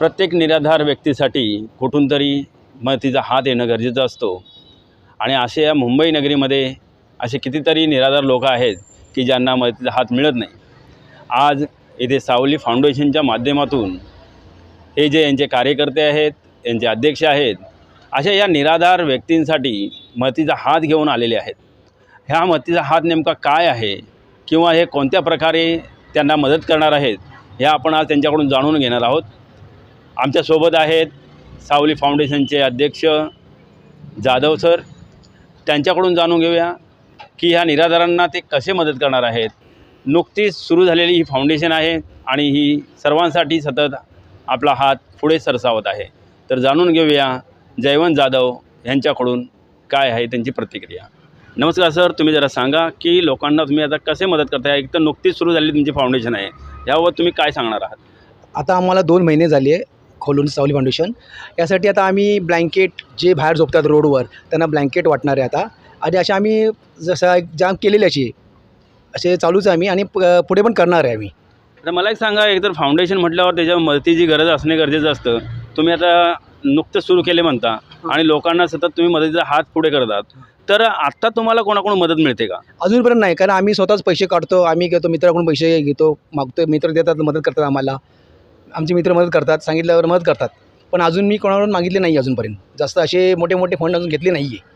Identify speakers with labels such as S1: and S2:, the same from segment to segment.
S1: प्रत्येक निराधार व्यक्तीसाठी कुठून तरी मदतीचा हात येणं गरजेचं असतो. आणि असे या मुंबई नगरीमध्ये असे कितीतरी निराधार लोक आहेत की ज्यांना मदतीचा हात मिळत नाही. आज येथे सावली फाउंडेशनच्या माध्यमातून हे जे यांचे कार्यकर्ते आहेत यांचे अध्यक्ष आहेत अशा या निराधार व्यक्तींसाठी मदतीचा हात घेऊन आलेले आहेत. ह्या मदतीचा हात नेमका काय आहे किंवा हे कोणत्या प्रकारे त्यांना मदत करणार आहेत हे आपण आज त्यांच्याकडून जाणून घेणार आहोत. आमच्यासोबत आहेत सावली फाउंडेशनचे अध्यक्ष जाधव सर. त्यांच्याकडून जाणून घेऊया की ह्या निराधारांना ते कसे मदत करणार आहेत. नुकतीच सुरू झालेली ही फाउंडेशन आहे आणि ही सर्वांसाठी सतत आपला हात पुढे सरसावत आहे. तर जाणून घेऊया जयवंत जाधव यांच्याकडून काय आहे त्यांची प्रतिक्रिया. नमस्कार सर तुम्ही जरा सांगा की लोकांना तुम्ही आता कसे मदत करताय? एक तर नुकतीच सुरू झालेली तुमची फाउंडेशन आहे. यावर तुम्ही काय सांगणार आहात?
S2: आता आम्हाला दोन महिने झाले खोलून सावली फाउंडेशन यासाठी आता आम्ही ब्लँकेट जे बाहेर झोपतात रोडवर त्यांना ब्लँकेट वाटणार आहे आता. आणि अशा आम्ही जसं एक जाम केलेली अशी असे चालूच आहे आम्ही आणि प- पुढे पण करणार आहे आम्ही.
S1: आता मला एक सांगा एकतर फाउंडेशन म्हटल्यावर त्याच्या मदतीची गरज असणे गरजेचं असतं. तुम्ही आता नुकतंच सुरू केले म्हणता आणि लोकांना सतत तुम्ही मदतीचा हात पुढे करतात. तर आत्ता तुम्हाला कोणाकडून मदत मिळते का?
S2: अजूनपर्यंत नाही कारण आम्ही स्वतःच पैसे काढतो आम्ही घेतो मित्राकडून पैसे घेतो मागतो मित्र देतात मदत करतात आम्हाला. आमचे मित्र मदत करतात सांगितल्यावर मदत करतात. पण अजून मी कोणाकडून मागितले नाही अजूनपर्यंत. जास्त असे मोठे मोठे फंड अजून घेतले नाही आहे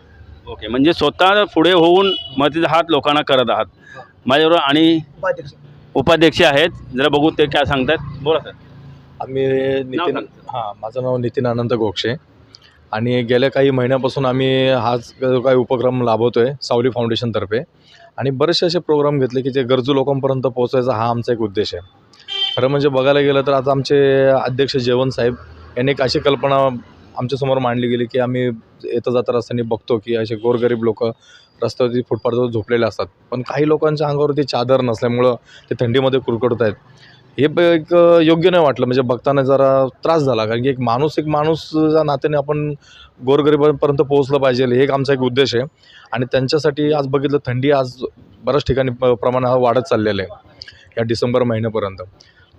S1: ओके म्हणजे स्वतः पुढे होऊन मदतीचा हात लोकांना करत आहात. माझ्याबरोबर आणि उपाध्यक्ष. आहेत. जरा बघू ते काय सांगतात. बोला सर.
S3: आम्ही नितीन. हां माझं नाव नितीन अनंत गोक्षे आणि गेल्या काही महिन्यापासून आम्ही हाच जो काही उपक्रम राबवतो आहे सावली फाउंडेशनतर्फे आणि बरेचसे असे प्रोग्राम घेतले की जे गरजू लोकांपर्यंत पोहोचायचा हा आमचा एक उद्देश आहे. खरं म्हणजे बघायला गेलं तर आता आमचे अध्यक्ष जेवण साहेब यांनी एक अशी कल्पना आमच्यासमोर मांडली गेली की आम्ही येता जाता रस्त्याने बघतो की असे गोरगरीब लोक रस्त्यावरती फुटपाथवर झोपलेले असतात. पण काही लोकांच्या अंगावरती चादर नसल्यामुळं ते थंडीमध्ये कुरकडत आहेत. हे एक योग्य नाही वाटलं. म्हणजे बघताना जरा त्रास झाला. कारण की एक माणूस एक माणूसच्या नात्याने आपण गोरगरिबांपर्यंत पोहोचलं पाहिजे हे एक आमचा एक उद्देश आहे. आणि त्यांच्यासाठी आज बघितलं थंडी आज बऱ्याच ठिकाणी प- प्रमाण हा वाढत चाललेलं आहे. या डिसेंबर महिन्यापर्यंत.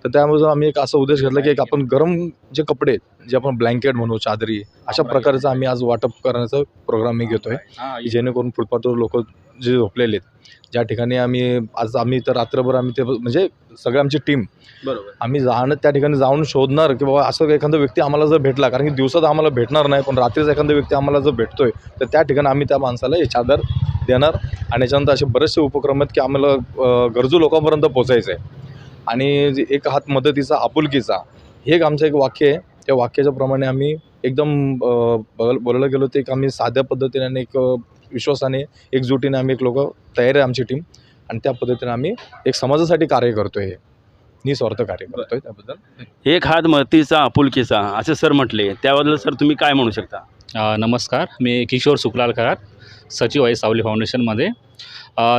S3: तर त्यामुळे आम्ही एक असा उद्देश घेतला की एक आपण गरम जे कपडे आहेत, जे आपण ब्लँकेट म्हणू चादरी अशा प्रकारचं आम्ही आज वाटप करण्याचा प्रोग्राम मी घेतो आहे जेणेकरून फुटपाथवर लोक जे झोपलेले आहेत ज्या ठिकाणी आम्ही आज आम्ही तर रात्रभर आम्ही ते म्हणजे सगळी आमची टीम
S1: बरोबर.
S3: आम्ही जाणं त्या ठिकाणी जाऊन शोधणार की बाबा असं एखादा व्यक्ती आम्हाला जर भेटला कारण की दिवसात आम्हाला भेटणार नाही पण रात्रीच एखादा व्यक्ती आम्हाला जर भेटतोय तर त्या ठिकाणी आम्ही त्या माणसाला हे चादर देणार. आणि याच्यानंतर असे बरेचसे उपक्रम आहेत की आम्हाला गरजू लोकांपर्यंत पोचायचं आहे आणि जे एक हात मदतीचा आपुलकीचा हे एक आमचं एक वाक्य आहे. त्या वाक्याच्या प्रमाणे आम्ही एकदम बोलायला गेलो तर एक आम्ही साध्या पद्धतीने आणि एक विश्वासाने एकजुटीने आम्ही एक लोक तयार आहे आमची टीम आणि त्या पद्धतीने आम्ही एक समाजासाठी कार्य करतो आहे निस्वार्थ कार्य करतोय त्याबद्दल.
S1: एक हात मदतीचा आपुलकीचा असे सर म्हटले. त्याबद्दल सर तुम्ही काय म्हणू शकता?
S4: नमस्कार. मी किशोर सुकलालकर सचिव आहे सावली फाउंडेशनमध्ये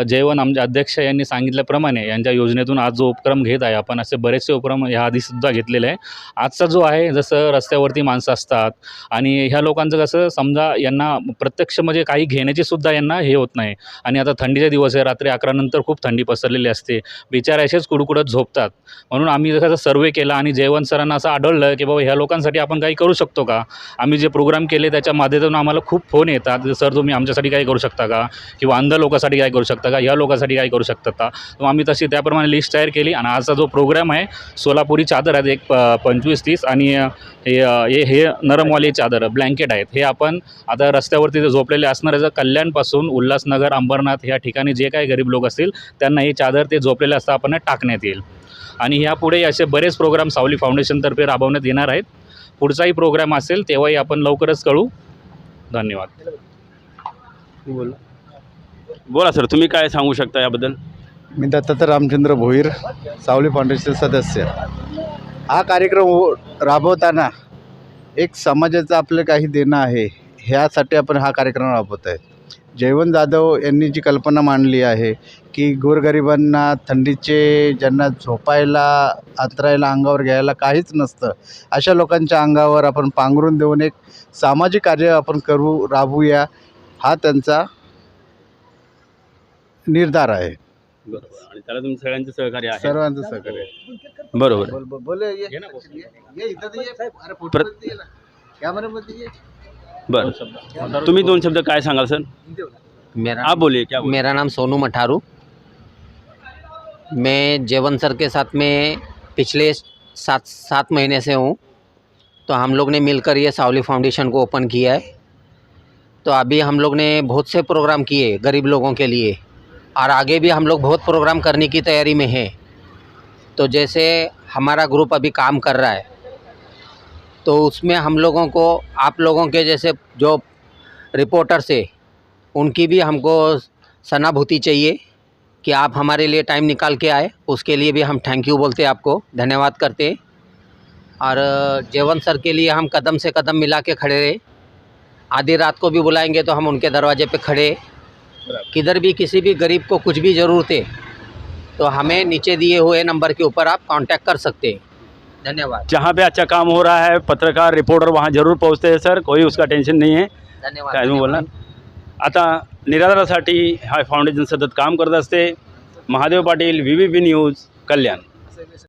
S4: जयवन आमचे अध्यक्ष यांनी सांगितल्याप्रमाणे यांच्या योजनेतून आज जो उपक्रम घेत आहे आपण असे बरेचसे उपक्रम ह्या आधीसुद्धा घेतलेले आहे. आजचा जो आहे जसं रस्त्यावरती माणसं असतात आणि ह्या लोकांचं कसं समजा यांना प्रत्यक्ष म्हणजे काही घेण्याची सुद्धा यांना हे होत नाही. आणि आता थंडीचे दिवस आहे रात्री अकरानंतर खूप थंडी पसरलेली असते. बिचारे असेच कुडकुडत झोपतात. म्हणून आम्ही जसं सर्वे केला आणि जयवंत सरांना असं आढळलं की बाबा ह्या लोकांसाठी आपण काही करू शकतो का? आम्ही जे प्रोग्राम केले त्याच्या माध्यमातून आम्हाला खूप फोन येतात. सर तुम्ही आमच्यासाठी काही करू शकता का? किंवा अंध लोकांसाठी काय करू शकता का? या लोकांसाठी काय करू शकता का? तर आम्ही तशी त्याप्रमाणे लिस्ट तयार केली आणि आजचा जो प्रोग्राम आहे सोलापुरी चादर आहेत एक प पंचवीस तीस आणि हे हे हे नरमवाली चादर ब्लँकेट आहेत. हे आपण आता रस्त्यावरती जे झोपलेले असणाऱ्याचं कल्याणपासून उल्हासनगर अंबरनाथ ह्या ठिकाणी जे काही गरीब लोक असतील त्यांना ही चादर ते झोपलेले असता आपण टाकण्यात येईल. आणि ह्यापुढे असे बरेच प्रोग्राम सावली फाउंडेशनतर्फे राबवण्यात येणार आहेत. पुढचाही प्रोग्राम असेल तेव्हाही आपण लवकरच कळू. धन्यवाद.
S1: बोला. बोला सर तुम्ही काय सांगू शकता याबद्दल?
S5: मी दत्तात्रय रामचंद्र भोईर सावली फाउंडेशन सदस्य. हा कार्यक्रम हो- राबवताना एक समाजाचं आपलं काही देणं आहे ह्यासाठी आपण हा कार्यक्रम राबवत आहे जयवंत जाधव यांनी जी कल्पना मांडली आहे की गोरगरिबांना थंडीचे ज्यांना झोपायला अंतरायला अंगावर घ्यायला काहीच नसतं अशा लोकांच्या अंगावर आपण पांघरून देऊन एक सामाजिक कार्य आपण करू राबवूया. हा त्यांचा निर्धार आहे.
S1: बरोबर. आणि त्याला तुमचं सगळ्यांचं सहकार्य आहे.
S5: सर्वांचं सहकार्य
S1: बरोबर.
S5: बोल बोल बोल ये. ये ये इथं तर ये अरे फ़ोटो ये ना. कॅमेरामध्ये ये.
S1: बरं. तुम्ही दोन शब्द काय सांगाल सर?
S6: मेरा
S1: आप बोलिए क्या बोलिए?
S6: मेरा नाम सोनू मठारू. मैं जेवन सर के साथ में पिछले सात सात महीने से हूँ। तो हम लोग ने मिलकर ये सावली फाउंडेशन को ओपन किया है। तो अभी हम लोग ने बहुत से प्रोग्राम किए गरीब लोगों के लिए। और आगे भी हम लोग बहुत प्रोग्राम करने की तैयारी में हैं। तो जैसे हमारा ग्रुप अभी काम कर रहा है तो उसमें हम लोगों को, आप लोगों के जैसे जो रिपोर्टर्स है, उनकी भी हमको सनाभूति चाहिए कि आप हमारे लिए टाइम निकाल के आए। उसके लिए भी हम थैंक यू बोलते हैं आपको, धन्यवाद करते हैं। और जेवन सर के लिए हम कदम से कदम मिला के खड़े रहे। आधी रात को भी बुलाएँगे तो हम उनके दरवाजे पे खड़े। किधर भी किसी भी गरीब को कुछ भी ज़रूरत है तो हमें नीचे दिए हुए नंबर के ऊपर आप कांटेक्ट कर सकते हैं। धन्यवाद।
S1: जहाँ पे अच्छा काम हो रहा है पत्रकार रिपोर्टर वहाँ जरूर पोहोचते हैं सर। कोई उसका टेन्शन नहीं है।
S6: धन्यवाद
S1: काय बोलणार आता निराधारासाठी हा फाउंडेशन सतत काम करत असते। Mahadev Patil V V news Kalyan.